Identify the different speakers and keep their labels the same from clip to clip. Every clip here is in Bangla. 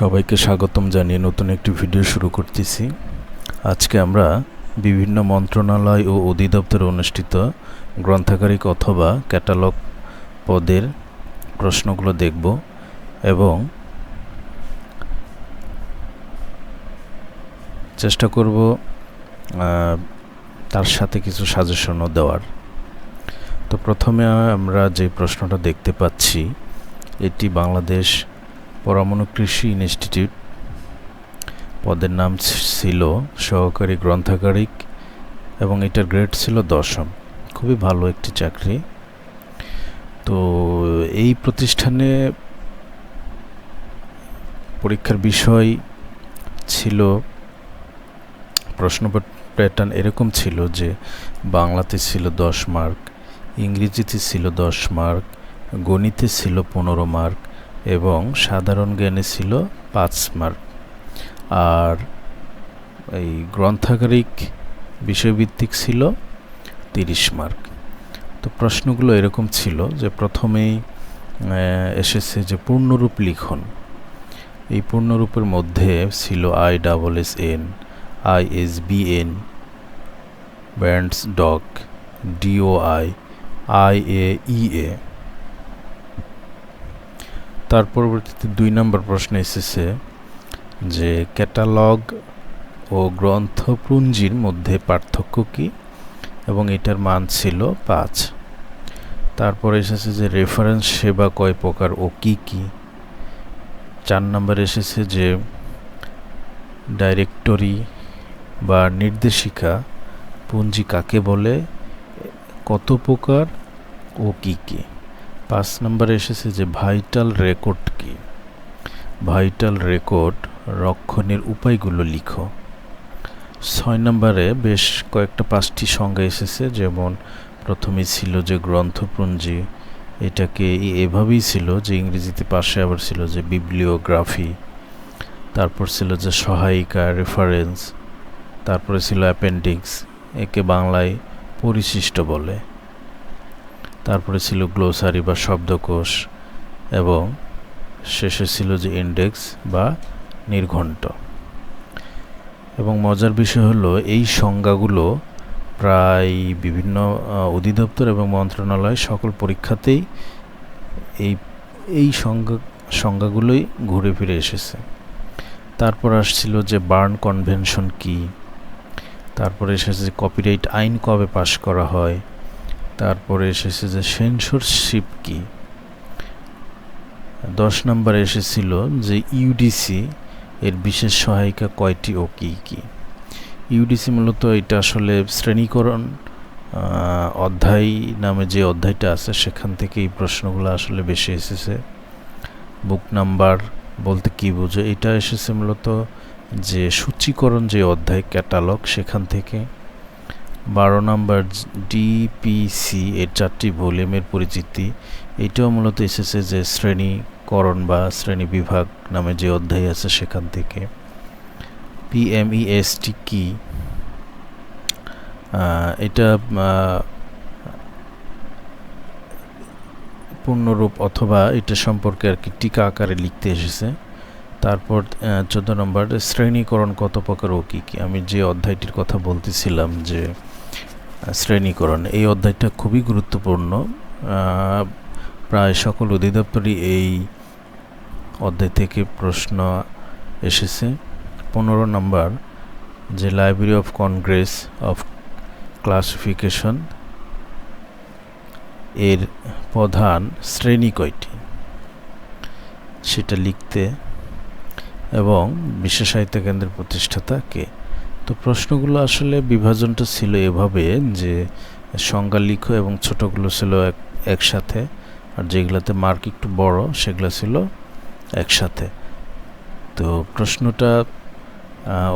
Speaker 1: সবাইকে স্বাগতম জানিয়ে নতুন একটি ভিডিও শুরু করতেছি। আজকে আমরা বিভিন্ন মন্ত্রণালয় ও অধিদপ্তরে অনুষ্ঠিত গ্রন্থাগারিক অথবা ক্যাটালগ পদের প্রশ্নগুলো দেখব এবং চেষ্টা করব তার সাথে কিছু সাজেশনও দেওয়ার। তো প্রথমে আমরা যে প্রশ্নটা দেখতে পাচ্ছি, এটি বাংলাদেশ পরমাণু কৃষি ইনস্টিটিউট। পদের নাম ছিল সহকারী গ্রন্থাগারিক এবং এটার গ্রেড ছিল দশম। খুবই ভালো একটি চাকরি। তো এই প্রতিষ্ঠানে পরীক্ষার বিষয় ছিল, প্রশ্ন প্যাটার্ন এরকম ছিল যে বাংলাতে ছিল দশ মার্ক, ইংরেজিতে ছিল দশ মার্ক, গণিতে ছিল পনেরো মার্ক এবং সাধারণ জ্ঞানে ছিল পাঁচ মার্ক। আর এই গ্রন্থাগারিক বিষয়ভিত্তিক ছিল তিরিশ মার্ক। তো প্রশ্নগুলো এরকম ছিল যে প্রথমেই এসেছে যে পূর্ণরূপ লিখন। এই পূর্ণরূপের মধ্যে ছিল I double S N, I S B N, bands dog DOI I A E A. তার পরবর্তীতে দুই নম্বর প্রশ্ন এসেছে যে ক্যাটালগ ও গ্রন্থপুঞ্জির মধ্যে পার্থক্য কী এবং এটার মান ছিল পাঁচ। তারপর এসেছে যে রেফারেন্স সেবা কয় প্রকার ও কি কি। চার নম্বর এসেছে যে ডাইরেক্টরি বা নির্দেশিকা পুঞ্জি কাকে বলে, কত প্রকার ও কী কি। পাঁচ নম্বরে এসেছে যে ভাইটাল রেকর্ড কি? ভাইটাল রেকর্ড রক্ষণের উপায়গুলো লিখো। ছয় নম্বরে বেশ কয়েকটা পাঁচটি সংজ্ঞা এসেছে, যেমন প্রথমে ছিল যে গ্রন্থপুঞ্জি, এটাকে এভাবেই ছিল যে ইংরেজিতে পাশে আবার ছিল যে বিবলিওগ্রাফি, তারপর ছিল যে সহায়িকা, রেফারেন্স, তারপরে ছিল অ্যাপেন্ডিক্স, একে বাংলায় পরিশিষ্ট বলে। তারপরে ছিল গ্লোসারি বা শব্দকোষ এবং শেষে ছিল যে ইন্ডেক্স বা নির্ঘণ্ট। এবং মজার বিষয় হলো এই সংজ্ঞাগুলো প্রায় বিভিন্ন অধিদপ্তর এবং মন্ত্রণালয় সকল পরীক্ষাতেই এই এই সংজ্ঞা, সংজ্ঞাগুলোই ঘুরে ফিরে এসেছে। তারপর আসছিল যে বার্ন কনভেনশন কি? তারপরে এসেছে কপিরাইট আইন কবে পাশ করা হয়? তারপরে এসেছে যে সেন্সরশিপ কি? দশ নম্বরে এসেছিল যে ইউডিসি এর বিশেষ সহায়িকা কয়টি ও কী কী? ইউডিসি মূলত এটা আসলে শ্রেণীকরণ অধ্যায় নামে যে অধ্যায়টা আছে সেখান থেকে এই প্রশ্নগুলো আসলে বেশি এসেছে। বুক নাম্বার বলতে কি বোঝো? এটা এসেছে মূলত যে সূচীকরণ যে অধ্যায়, ক্যাটালগ, সেখান থেকে বারো নম্বর ডিপিসি এর চারটি ভলিউমের পরিচিতি। এটাও মূলত এসেছে যে শ্রেণীকরণ বা শ্রেণি বিভাগ নামে যে অধ্যায় আছে সেখান থেকে। পিএমইএসটি কি? এটা পূর্ণরূপ অথবা এটা সম্পর্কে আর কি টিকা আকারে লিখতে এসেছে। তারপর চোদ্দ নম্বর, শ্রেণীকরণ কত প্রকার ও কী কী? আমি যে অধ্যায়টির কথা বলতেছিলাম যে শ্রেণীকরণ। এই অধ্যায়টা খুবই গুরুত্বপূর্ণ। প্রায় সকল অধিদপ্তরই এই অধ্যায় থেকে প্রশ্ন এসেছে। পনেরো নম্বর, যে library of Congress of classification এর প্রধান শ্রেণি কয়টি? সেটা লিখতে এবং বিশ্ব সাহিত্য কেন্দ্রের প্রতিষ্ঠাতা কে? তো প্রশ্নগুলো আসলে বিভাজনটা ছিল এভাবে যে সংজ্ঞা লিখো এবং ছোটগুলো ছিল এক, একসাথে, আর যেগুলোতে মার্ক একটু বড়, সেগুলো ছিল একসাথে। তো প্রশ্নটা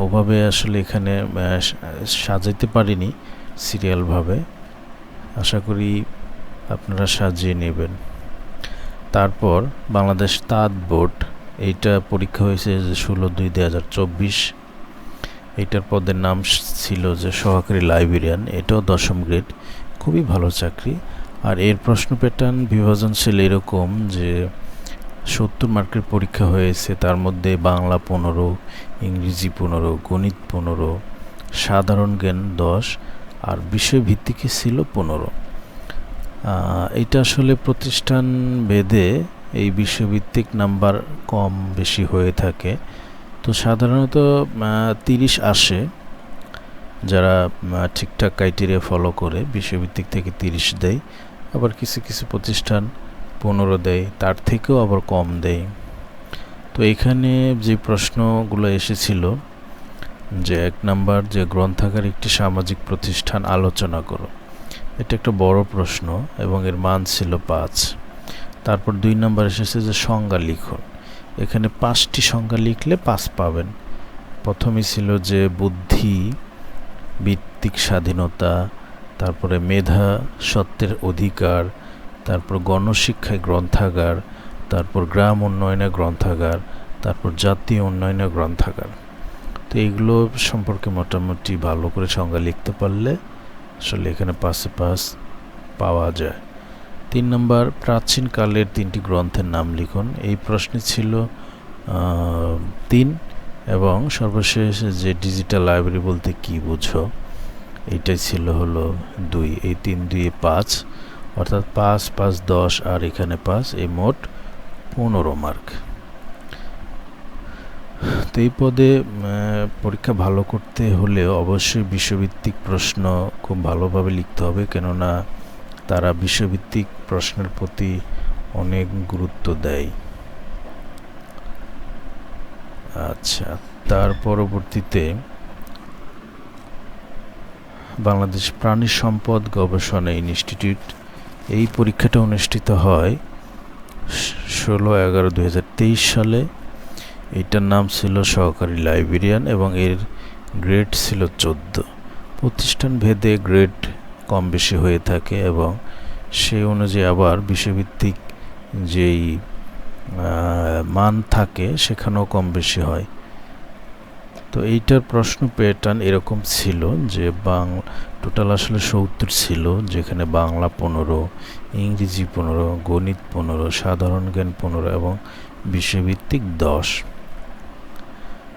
Speaker 1: ওভাবে আসলে এখানে সাজাইতে পারিনি সিরিয়ালভাবে। আশা করি আপনারা সাজিয়ে নেবেন। তারপর বাংলাদেশ তাঁত বোর্ড, এইটা পরীক্ষা হয়েছে ষোলো দুই দু হাজার চব্বিশ। এইটার পদের নাম ছিল যে সহকারী লাইব্রেরিয়ান, এটাও দশম গ্রেড, খুবই ভালো চাকরি। আর এর প্রশ্ন প্যাটার্ন বিভাজন ছিল এরকম যে সত্তর মার্কের পরীক্ষা হয়েছে, তার মধ্যে বাংলা পনেরো, ইংরেজি পনেরো, গণিত পনেরো, সাধারণ জ্ঞান দশ, আর বিষয়ভিত্তিকে ছিল পনেরো। এটা আসলে প্রতিষ্ঠান ভেদে এই বিষয়ভিত্তিক নাম্বার কম বেশি হয়ে থাকে। তো সাধারণত তিরিশ আসে, যারা ঠিকঠাক ক্রাইটেরিয়া ফলো করে বিষয়ভিত্তিক থেকে তিরিশ দেয়, আবার কিছু কিছু প্রতিষ্ঠান পনেরো দেয়, তার থেকেও আবার কম দেয়। তো এখানে যে প্রশ্নগুলো এসেছিল, যে এক নাম্বার যে গ্রন্থাগার একটি সামাজিক প্রতিষ্ঠান, আলোচনা করো। এটা একটা বড় প্রশ্ন এবং এর মান ছিল পাঁচ। তারপর দুই নাম্বার এসেছে যে সংজ্ঞা লিখুন এখানে পাঁচটি সংজ্ঞা লিখলে পাঁচ পাবেন। প্রথমে ছিল যে বুদ্ধি, ভিত্তিক স্বাধীনতা, তারপরে মেধা সত্ত্বের অধিকার, তারপর গণশিক্ষায় গ্রন্থাগার, তারপর গ্রাম উন্নয়নে গ্রন্থাগার, তারপর জাতীয় উন্নয়নে গ্রন্থাগার। তো এইগুলো সম্পর্কে মোটামুটি ভালো করে সংজ্ঞা লিখতে পারলে আসলে এখানে পাশে পাস পাওয়া যায়। তিন নম্বর প্রাচীনকালের তিনটি গ্রন্থের নাম লিখুন। এই প্রশ্নে ছিল তিন এবং সর্বশেষ যে ডিজিটাল লাইব্রেরি বলতে কি বুঝো এইটাই ছিল হলো দুই। এই তিন দুই পাঁচ, অর্থাৎ পাঁচ পাঁচ, দশ আর এখানে পাঁচ, এই মোট পনেরো মার্ক। তো এই পদে পরীক্ষা ভালো করতে হলে অবশ্যই বিশ্বভিত্তিক প্রশ্ন খুব ভালোভাবে লিখতে হবে, কেননা তারা বিশ্বভিত্তিক প্রশ্নের প্রতি অনেক গুরুত্ব দেয়। আচ্ছা তার পরবর্তীতে বাংলাদেশ প্রাণী সম্পদ গবেষণা ইনস্টিটিউট, এই পরীক্ষাটা অনুষ্ঠিত হয় ষোলো এগারো দু সালে। এটার নাম ছিল সহকারী লাইব্রেরিয়ান এবং এর গ্রেড ছিল চোদ্দ। প্রতিষ্ঠান ভেদে গ্রেড কম বেশি হয়ে থাকে এবং সেই অনুযায়ী আবার বিষয়ভিত্তিক যেই মান থাকে সেখানেও কম বেশি হয়। তো এইটার প্রশ্ন প্যাটার্ন এরকম ছিল যে বাং টোটাল আসলে সত্তর ছিল, যেখানে বাংলা পনেরো, ইংরেজি পনেরো, গণিত পনেরো, সাধারণ জ্ঞান পনেরো এবং বিশ্বভিত্তিক দশ।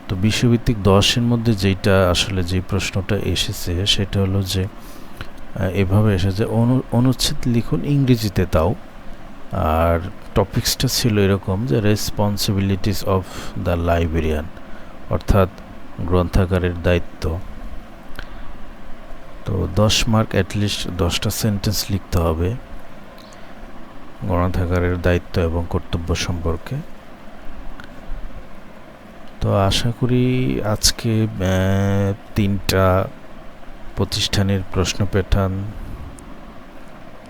Speaker 1: তো বিশ্বভিত্তিক দশের মধ্যে যেটা আসলে যে প্রশ্নটা এসেছে সেটা হলো যে এভাবে এসেছে। অনু, অনুচ্ছেদ লিখুন ইংরেজিতে তাও। আর টপিক্সটা ছিল এরকম যে রেসপন্সিবিলিটিস অফ দ্য লাইব্রেরিয়ান, অর্থাৎ গ্রন্থাগারের দায়িত্ব। তো দশ মার্ক অ্যাটলিস্ট দশটা সেন্টেন্স লিখতে হবে গ্রন্থাগারের দায়িত্ব এবং কর্তব্য সম্পর্কে। তো আশা করি আজকে তিনটা প্রতিষ্ঠানের প্রশ্ন প্যাটার্ন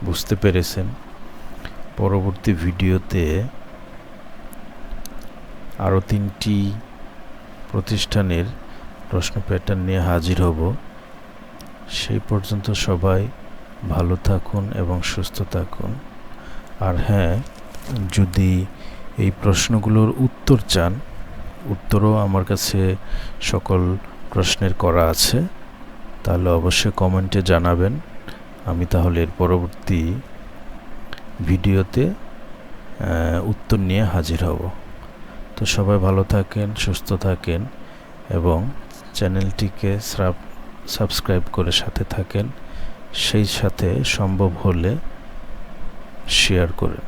Speaker 1: বুঝতে পেরেছেন। পরবর্তী ভিডিওতে আরও তিনটি প্রতিষ্ঠানের প্রশ্ন প্যাটার্ন নিয়ে হাজির হব। সেই পর্যন্ত সবাই ভালো থাকুন এবং সুস্থ থাকুন। আর হ্যাঁ যদি এই প্রশ্নগুলোর উত্তর চান, উত্তরও আমার কাছে সকল প্রশ্নের করা আছে। তাহলে অবশ্যই কমেন্টে জানাবেন। আমি তাহলে এর পরবর্তী ভিডিওতে উত্তর নিয়ে হাজির হব। তো সবাই ভালো থাকেন, সুস্থ থাকেন এবং চ্যানেলটিকে সাবস্ক্রাইব করে সাথে থাকেন। সেই সাথে সম্ভব হলে শেয়ার করেন।